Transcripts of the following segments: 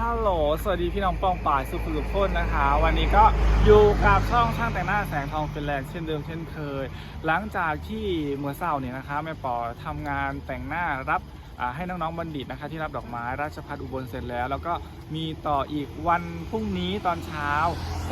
ฮัลโหล สวัสดีพี่น้องป้องป่ายสุขุมพ้นนะคะ วันนี้ก็อยู่กับช่องช่างแต่งหน้าแสงทองฟินแลนด์เช่นเดิมเช่นเคย หลังจากที่เมื่อเช้าเนี่ยนะคะแม่ปอทำงานแต่งหน้ารับ ให้น้องๆบัณฑิตนะคะที่รับดอกไม้ราชพัฒอุบลเสร็จแล้ว แล้วก็มีต่ออีกวันพรุ่งนี้ตอนเช้า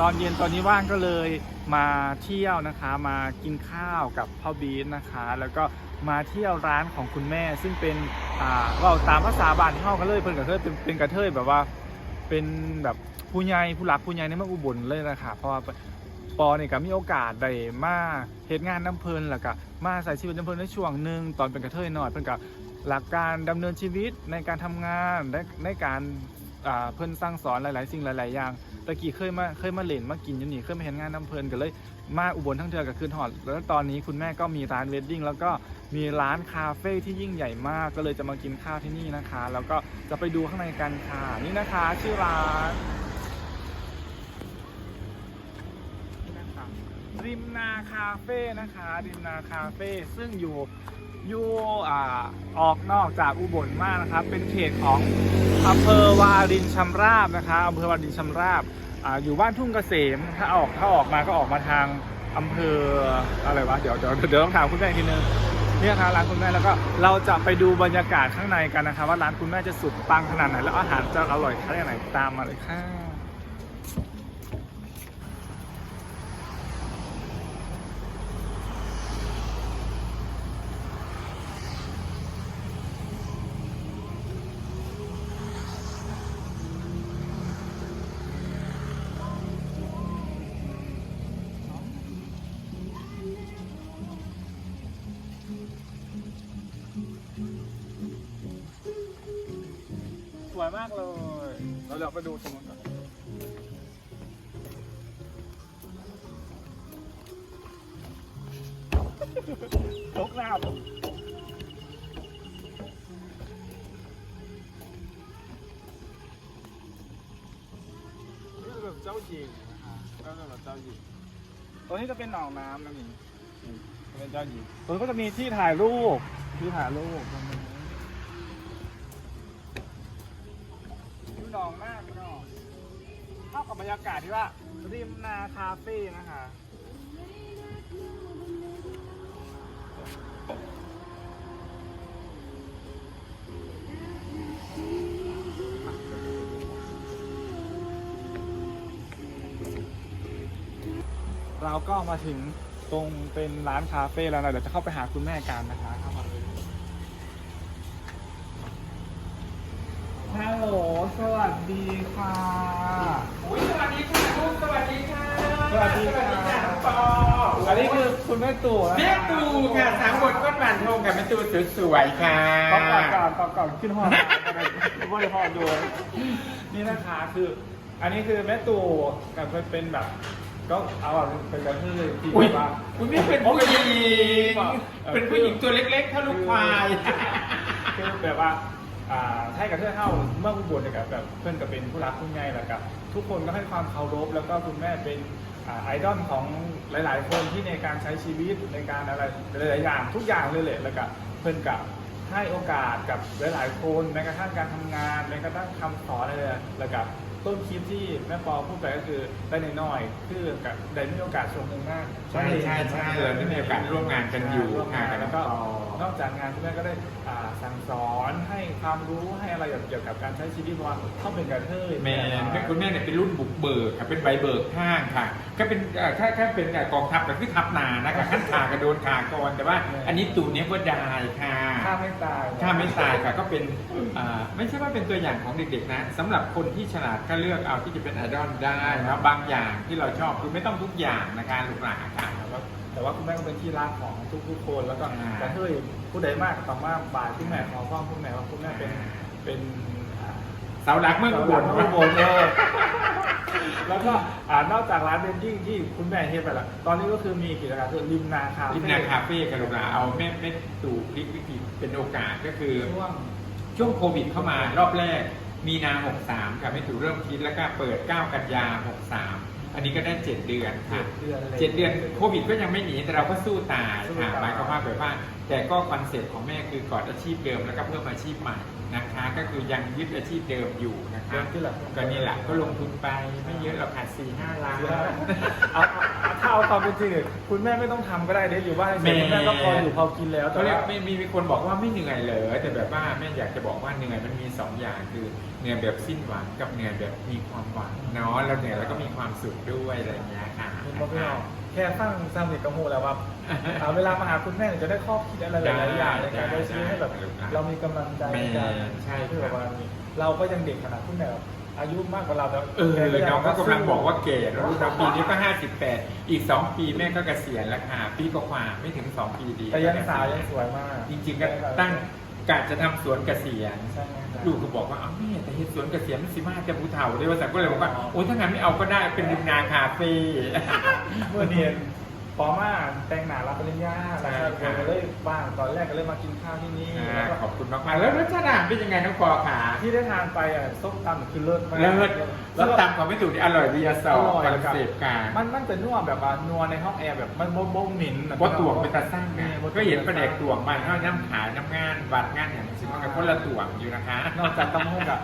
ตอนเย็นตอนนี้ว่างก็เลยมาเที่ยวนะคะ มากินข้าวกับพ่อบีทนะคะ แล้วก็มาเที่ยวร้านของคุณแม่ ซึ่งเป็นอ่าเราตามภาษาบ้านที่เขากันเลยเป็นกระเทยเป็นเป็นกระเทยแบบว่าเป็นแบบผู้ใหญ่ผู้หลักผู้ใหญ่ในเมืองอุบลเลยนะคะเพราะว่าปอเนี่ยก็มีโอกาสได้มาเหตุงานน้ำเพลินแล้วก็มาใส่ชีวิตน้ำเพลินในช่วงหนึ่งตอนเป็นกระเทยหน่อยเพิ่นกับ หลักการดำเนินชีวิตในการทำงานในในการเพิ่นสร้างสอนหลาย ๆ สิ่งหลาย ๆ อย่างตะกี้เคยมาเคยมาเล่นมากินอยู่นี่เคยมาเห็นงานน้ำเพลินก็เลยมาอุบลทั้งเทือกับคืนหอด แล้วตอนนี้คุณแม่ก็มีร้านเวดดิ้งแล้วก็มีร้านคาเฟ่ที่ยิ่งใหญ่มาก ก็เลยจะมากินข้าวที่นี่นะคะ แล้วก็จะไปดูข้างในกันค่ะนี่นะคะชื่อร้านริมนาคาเฟ่นะคะริมนาคาเฟ่ซึ่งอยู่ อยู่อ่าออกนอกจากอุบลมากนะครับ เป็นเขตของอำเภอวารินชำราบนะคะอำเภอวารินชำราบอ่าอยู่บ้านทุ่งเกษมถ้าออกถ้าออกมาก็ออกมาทางอำเภออะไรวะเดี๋ยวเดี๋ยวเดี๋ยวต้องถามคุณแม่อีกทีนึงเนี่ยครับร้านคุณแม่แล้วก็เราจะไปดูบรรยากาศข้างในกันนะคะว่าร้านคุณแม่จะสุดปังขนาดไหนแล้วอาหารจะอร่อยขนาดไหนตามมาเลยค่ะากเลยเราเดี๋ยวไปดูตรงนั้นก่อนตกน้ำนี่คือแบบเจ้าหญิงนะคะก็จะแบบเจ้าหญิงตัวนี้จะเป็นหนองน้ำนะนี่นี่เป็นเจ้าหญิงตัวนี้ก็จะมีที่ถ่ายรูป ที่ถ่ายรูปตรงนี้ ดู หนองมากพี่น้องเข้ากับบรรยากาศที่ว่าริมนาคาเฟ่นะคะเราก็มาถึงตรงเป็นร้านคาเฟ่แล้วนะเดี๋ยวจะเข้าไปหาคุณแม่กันนะคะเข้ามาเลยฮัลโหลส วัสดีค่ะ อุ๊ยสวัสดีค่ะลูกสวัสดีค่ะสวัสดีค่ะจ้าน้องปออันนี้คือคุณแม่ตู่นะแม่ตูค่ะสามบทก้นบานโทงกับแม่ตูสวยๆค่ะขอก่อนก่อนขอก่อนขึ้นห้องบริพอดูนี่นะคะคือ อันนี้คือแม่ตู่กับเป็นแบบ ก็เอาแบบเป็นกระทือที่อุ๊ยว่า คุณนี่เป็นผู้หญิงเป็นผู้หญิงตัวเล็กๆเท่าลูกควาย คือแบบว่า อ่าให้กับเพื่อนเท่าเมื่ออุบลเนี่ยกับแบบเพื่อนก็เป็นผู้รักผู้ใหญ่แล้วกับทุกคนก็ให้ความเคารพแล้วก็คุณแม่เป็นอ่าไอดอลของหลาย ๆ คนที่ในการใช้ชีวิตในการอะไรหลายๆอย่างทุกอย่างเลยแหละแล้วก็เพื่อนกับให้โอกาสกับหลาย ๆ คนแม้กระทั่งการทำงานแม้กระทั่งคำสอนอะไรเลยแล้วกับ ต้นคลิปที่แม่ปอพูดไปก็คือได้น้อยๆคือกับได้มีโอกาสส่วนหนึ่งมากใช่ใช่ใช่เราได้มีโอกาสร่วมงานกันอยู่ร่วมงานค่ะแล้วก็นอกจากงานคุณแม่ก็ได้อ่าสั่งสอนให้ความรู้ให้อะไรเกี่ยวกับการใช้ชีวิตเพราะว่าเข้าเป็นกระเทยแม่แม่คุณแม่เนี่ยเป็นรุ่นบุกเบิกค่ะเป็นใบเบิกข้างค่ะก็เป็นเอ่อแค่แค่เป็นเอ่อกองทัพก็คือทัพนานะคะขั้นขากระโดนขากรแต่ว่า อันนี้ตูนเนี้ยก็ได้ค่ะข้าไม่ตายถ้าไม่ตายค่ะก็เป็นอ่าไม่ใช่ว่าเป็นตัวอย่างของเด็กๆนะสำหรับคนที่ฉลาดก็เลือกเอาที่จะเป็นไอดอลได้นะบางอย่างที่เราชอบคือไม่ต้องทุกอย่างนะคะลูกหลานค่ะ แต่ว่าแต่ว่าคุณแม่ก็เป็นที่รักของทุกๆคนแล้วก็อ่ากระเทยผู้ใดมากต่อมาบ่ายคุณแม่ของพ่อคุณแม่ว่าคุณแม่เป็นเป็นอ่า เสาหลักเมืองอุบลอุบลเออ แล้วก็อ่านอกจากร้านเบนดิ้งที่คุณแม่เฮ็ดไปแล้วตอนนี้ก็คือมีกิจการคือริมนาคาริมนาคาเฟ่กันลูกหลานเอาแม่แม่ตู่พลิกวิกฤตเป็นโอกาสก็คือช่วงช่วงโควิดเข้ามารอบแรกมีนา 63 ค่ะไม่ถูกเริ่มคิดแล้วก็เปิด 9 กันยา 63 อันนี้ก็ได้ 7 เดือนค่ะเดือนอะไรเจ็ดเดือนโควิดก็ยังไม่หนี แต่เราก็สู้ตายสู้ค่ะตายหมายความว่าแบบว่า แต่ก็คอนเซ็ปต์ของแม่คือกอดอาชีพเดิมแล้วก็เพิ่มอาชีพใหม่ นะคะก็คือยังยึดอาชีพเดิมอยู่นะคะเดิมที่หลักก็นี่แหละก็ลงทุนไปไม่เยอะหรอกค่ะสี่ห้าล้านเอาเอาถ้าเอาความเป็นจริงเนี่ยคุณแม่ไม่ต้องทำก็ได้เดี๋ยวอยู่บ้านเฉยๆคุณแม่ก็พออยู่พอกินแล้วแต่เขาเรียกว่า ไม่มีมีคนบอกว่าไม่เหนื่อยเลย แต่แบบว่าแม่อยากจะบอกว่าเหนื่อยมันมีสองอย่างคือเหนื่อยแบบสิ้นหวังกับเหนื่อยแบบมีความหวังเนาะแล้วเหนื่อยแล้วก็มีความสุขด้วยอะไรอย่างเงี้ยค่ะ คุณพ่อพี่น้องแค่ฟังซ้ำเด็กกระหูแล้วว่าเอาเวลามาหาคุณแม่เนี่ยจะได้ข้อคิดอะไรหลายๆอย่างในการใช้ชีวิตให้แบบ เรามีกำลังใจในการใช่ที่คแบรับบว่าเราก็ยังเด็กขนาดคุณแม่แบบอายุมากกว่าเราแล้วเออน้องก็กำลังบอกว่าเก๋แล้วลูกเราปีนี้ก็58อีก2ปีแม่ก็เกษียณแล้วค่ะปีกว่าๆไม่ถึง2ปีดีแต่ยังสาวยังสวยมาก จริง ๆ ก็ตั้งกะจะทำสวนเกษียณใช่ไหมครับลูกก็บอกว่าอ้าวแม่แต่เห็นสวนเกษียณมันสิมาจะภูเฒ่าด้วยว่าแต่ก็เลยบอกว่าโอ้ยถ้างั้นไม่เอาก็ได้เป็นริมนาคาเฟ่เมื่อเรียน ปอมาแต่งหนารับปริญญาแล้วก็ใช่ครับก็เลยบ้างตอนแรกก็เลยมากินข้าวที่นี่แล้วก็ขอบคุณมากๆแล้วรสชาติอาหารเป็นยังไงน้องปอขาที่ได้ทานไปอะส้มตำคือเลิศมากเลิศแล้ส้วมก็ตำของไม่ถูกนี่อร่อยดีอะสองคอนเซปต์การมันมันจะนัวแบบว่านัวในห้องแอร์แบบมันบ่บ่หมิ่นว่าตวงเป็นตาสร้างนี่นะบ่ก็เห็นประเด็กตวงบ้านเขาน้ำขายน้ำงานบัตรงานอย่างนี้มันก็คนละตวงอยู่นะคะนอกจากตำหูกับ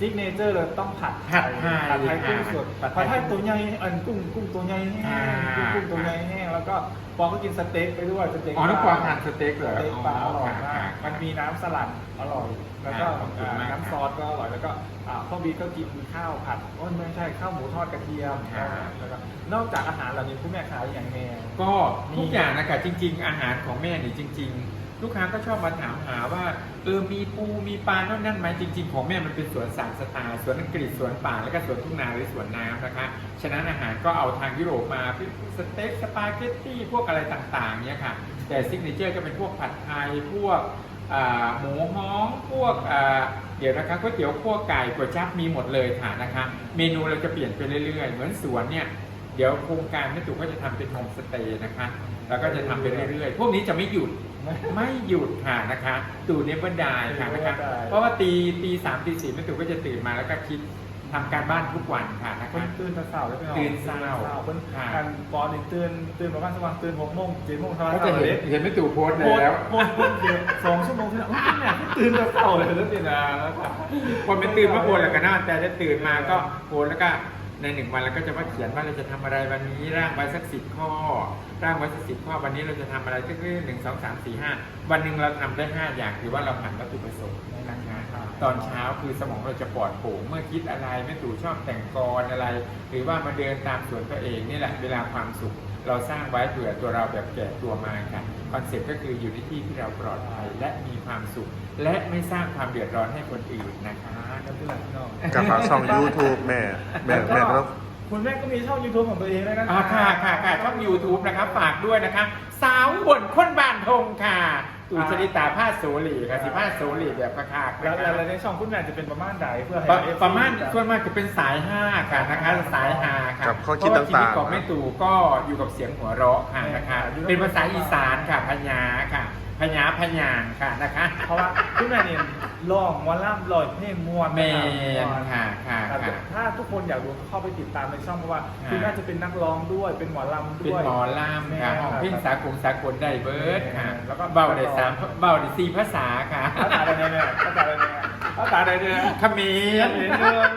ซิกเนเจอร์เลยต้องผัดผัดไทยผัดไทยกุ้งสดผัผัดดไทไทยยตัวใหญ่อันกุ้งกุ้งตัวใหญ่แห้อ่างกุ้งกุ้งตัวใหญ่แห้งแล้วก็ปอก็กินสเต็กไปด้วยสเต็กอ๋อน้องปอทานสสเต็กเหรอเต็กปลาอร่อยมากค่ะมันมีน้ำสลัดอร่อย แล้วก็ขอบคุณมากน้ำซอสก็อร่อยแล้วก็อ่าพ่อบีก็กินข้าวผัดโอ้ยไม่ใช่ข้าวหมูทอดกระเทียมค่ะแล้วก็นอกจากอาหารเหล่านี้คุณแม่ขายอย่างแม่ก็ทุกอย่างนะคะจริง ๆ อาหารของแม่นี่จริง ๆ ลูกค้าก็ชอบมาถามหาว่าเออมีปูมีปลาโน่นนั่นไหมจริง ๆ ของแม่มันเป็นสวนสามสไตล์สวนอังกฤษสวนป่าแล้วก็สวนทุ่งนาหรือสวนน้ำนะคะฉะนั้นอาหารก็เอาทางยุโรปมาพวกสเต็กสปาเกตตี้พวกอะไรต่างๆเนี่ยค่ะแต่ซิกเนเจอร์ก็เป็นพวกผัดไทยพวกหมูฮ้องพวกเดี๋ยวนะคะก๋วยเตี๋ยวคั่วไก่ก๋วยจั๊บมีหมดเลยค่ะนะคะเมนูเราจะเปลี่ยนไปเรื่อยๆ เหมือนสวนเนี่ยเดี๋ยวโครงการแม่ตู่ก็จะทำเป็นโฮมสเตย์นะคะ แล้วก็จะทำไปเรื่อยๆ พวกนี้จะไม่หยุด ไม่หยุดค่ะนะคะตู่เนเวอร์ดายค่ะนะคะเพราะว่าตีตีสามตีสี่แม่ตู่ก็จะตื่นมาแล้วก็คิดทำการบ้านทุกวันค่ะนะคนคะ ตื่นแต่เสาร์แล้วพี่น้องตื่นเช้าเพิ่นค่ะกันปอนี่ตื่นตื่นประมาณสักวันตื่นหกโมงเจ็ดโมงเช้าก็จะเห็นเห็นแม่ตู่โพสต์โพสต์แล้วโพสต์โพสต์เดียวสองชั่วโมงที่แล้วอุ๊ยแม่ตื่นแต่เสาร์เลยแล้วสินะแล้วก็คนเป็นตื่นมาโพสต์แล้วก็นอนแต่จะตื่นมาก็โพสต์แล้วก็ ในหนึ่งวันเราก็จะมาเขียนว่าเราจะทำอะไรวันนี้ร่างไว้สักสิบข้อ ร่างไว้สักสิบข้อวันนี้เราจะทำอะไรเรื่อหนึ่งสองสามสี่ห้าวันหนึ่งเราทำได้ห้าอย่างถือว่าเราผ่านวัตถุประสงค์นะคะตอนเช้าคือสมองเราจะปลอดโปร่งเมื่อคิดอะไรไม่ตู่ชอบแต่งกรอะไร หรือว่ามาเดินตามสวนตัวเองนี่แหละเวลาความสุข เราสร้างไว้เผื่อตัวเราแบบแก่ตัวมาค่ะคอนเซ็ปต์ก็คืออยู่ในที่ที่เราปลอดภัยและมีความสุข และไม่สร้างความเดือดร้อนให้คนอื่นนะคะกันที่หลังพี่น้องกับฝากช่อง YouTube แม่แม่แม่ก็ต้องคุณแม่ก็มีช่อง YouTube ของตัวเองด้วยนะอ่าค่ะค่ะค่ะช่อง YouTube นะครับฝากด้วยนะครับสาวบนคนบ้านทงค่ะตูชนิตาผ้าโสลีค่ะสิผ้าโสลีแบบประคากแล้วนะแล้วคะในช่องคุณแม่จะเป็นประมาณใดเพื่อให้ประ FC ประมาณส่วนมากจะเป็นสายห้าค่ะนะคะสายฮาค่ะ กับข้อเพคิดราะว่าชีวิตต่างๆของแม่ตู่ก็อยู่กับเสียงหัวเราะค่ะนะคะ เป็นภาษาอีสานค่ะพญาค่ะพญาพญางค่ะนะคะเพราะว่าคุณแม่เนี่ยร้องหมอล่ำลอยเพลงมวนเมนะนรับค่ะค่ะ ครับค่ะ ถ้าทุกคนอยากดูเข้าไปติดตามในช่องเพราะว่าอ่า คุณแม่จะเป็นนักร้องด้วยเป็นหมอลำเป็นด้วย หมอล่ามค่ะห้องเพลงสากลสากลได้เบิร์ดค่ะ แล้วก็เบาได้สามเบาได้สี่ภาษาค่ะภาษาอะไรเนี่ยภาษาอะไรเนี่ยภาษาอะไรเนี่ย เขมรเขมรด้วย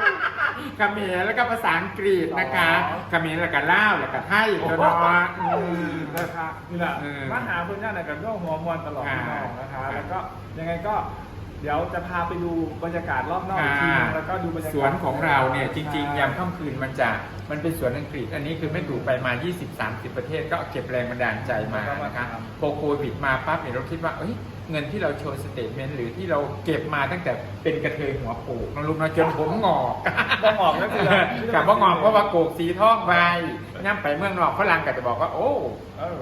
เขมรแล้วก็ภาษาอังกฤษนะคะอ๋อเขมรแล้วก็ลาวแล้วก็ไทยโอ้ตัวโหเนาะอืมนะครับนี่แหละเออมาหาคุณย่าในกันร่วมหัวมวลตลอดค่ะพี่น้องนะคะค่ะแล้วก็ยังไงก็เดี๋ยวจะพาไปดูบรรยากาศรอบนอกอีกทีนึงแล้วก็ดูบรรยากาศ สวนของเราเนี่ยจริงๆยามค่ำคืนมันจะมันเป็นสวนอังกฤษ อันนี้คือไม่ถูกไปมา 20-30 ประเทศก็เก็บแรงบันดาลใจมานะคะพอโควิดมาปั๊บเนี่ยเราคิดว่าเอ้ยเงินที่เราโชว์สเตทเมนต์หรือที่เราเก็บมาตั้งแต่เป็นกระเทยหัวโปกนะลูกนะจนผมงอกบ่งอกก็คือกับว่างอกเพราะว่าโกกสีทองไปย่ำไปเมืองนอกฝรั่งก็จะบอกว่า โอ้เออ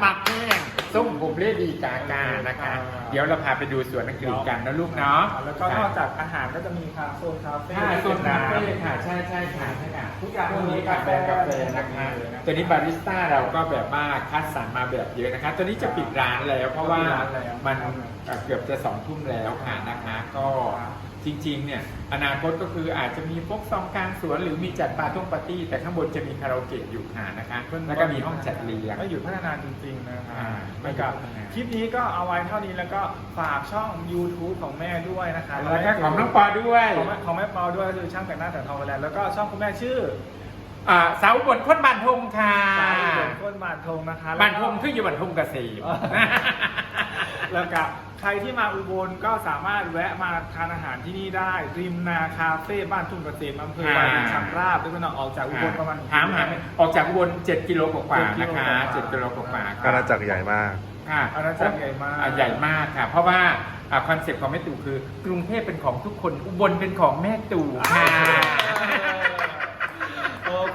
หมักแห้งส้มผมเรียดีกากานะคะอ่าเดี๋ยวเราพาไปดูสวนอังกฤษกันนะลูกเนาะแล้วก็นอกจากอาหารก็จะมีคาโซนคาเฟ่ค่ะโซนคาเฟ่ค่ะใช่ใช่ค่ะใช่ค่ะทุกอย่างพวกนี้กาแฟกาแฟนะคะตัวนี้บาริสต้าเราก็แบบว่าคัดสรรมาแบบเยอะนะคะตัวนี้จะปิดร้านแล้วเพราะว่ามันเอ่อเกือบจะสองทุ่มแล้วค่ะนะคะก็จริงๆเนี่ยอนาคตก็คืออาจจะมีพวกซองกลางสวนหรือมีจัดปาร์ต้งปาร์ตี้ แต่ข้างบนจะมีคาราโอเกะอยู่ค่ะนะคะแล้วก็มีห้องจัดเลี้ยงก็อยู่พัฒนาจริงๆนะครับอ่าแล้วก็ไม่หยุดพัฒนาคลิปนี้ก็เอาไว้เท่านี้แล้วก็ฝากช่อง YouTube ของแม่ด้วยนะคะแล้วก็ของน้องปอด้วย ของแม่ของแม่ปอด้วยก็คือช่างแต่งหน้าแต่งทองไปแล้วแล้วก็ช่องคุณแม่ชื่อ อ่าสาวอุบนพ้นบานทงค่ะสายอุบลก้นบานทงนะคะบานทงคืออยู่บานทงเกษม แล้วก็ใครที่มาอุบลก็สามารถแวะมาทานอาหารที่นี่ได้ ริมนาคาเฟ่บ้านทุ่งเกษมอำเภอวารินชำราบด้วยกันออกจากอุบลประมาณ ถามหาออกจากอุบล7กิโลกว่าๆนะคะ7 7กิโลกว่าๆอาณาจักรใหญ่มาก ค่ะอาณาจักรใหญ่มาก อ่ใหญ่มากค่ะ เพราะว่าคอนเซ็ปต์ของแม่ตู่คือกรุงเทพเป็นของทุกคนอุบลเป็นของแม่ตู่ค่ะโอ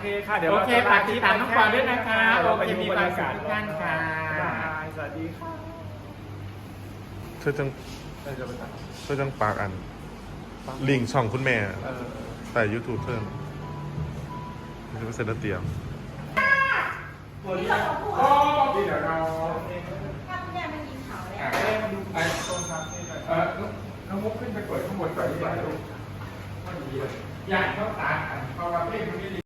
เคค่ะเดี๋ยวโอเราเคจะฝากติดตามน้องปอด้วยนะคะเราไปโอเคดูมีบรรยากาศความสุขทุกท่านค่ะบ๊ายบายสวัสดีค่ะช่วยจังเราจะไปตัดช่วยจังปากอัน ลิงก์ช่องคุณแม่เออใส่ YouTube เพิ่มมันจะไม่เซ็นเตรียมโอ้พี่เดี๋ยวเราถ้าคุณแม่ไม่กินเขาเลยอะเอ้ยมาดูตรงคาเฟ่หน่อยเออน้องมุกขึ้นไปเปิดข้างบนก่อนดีกว่าลูกอยากเข้าตาอันเพราะว่าเพลงมันไม่ดี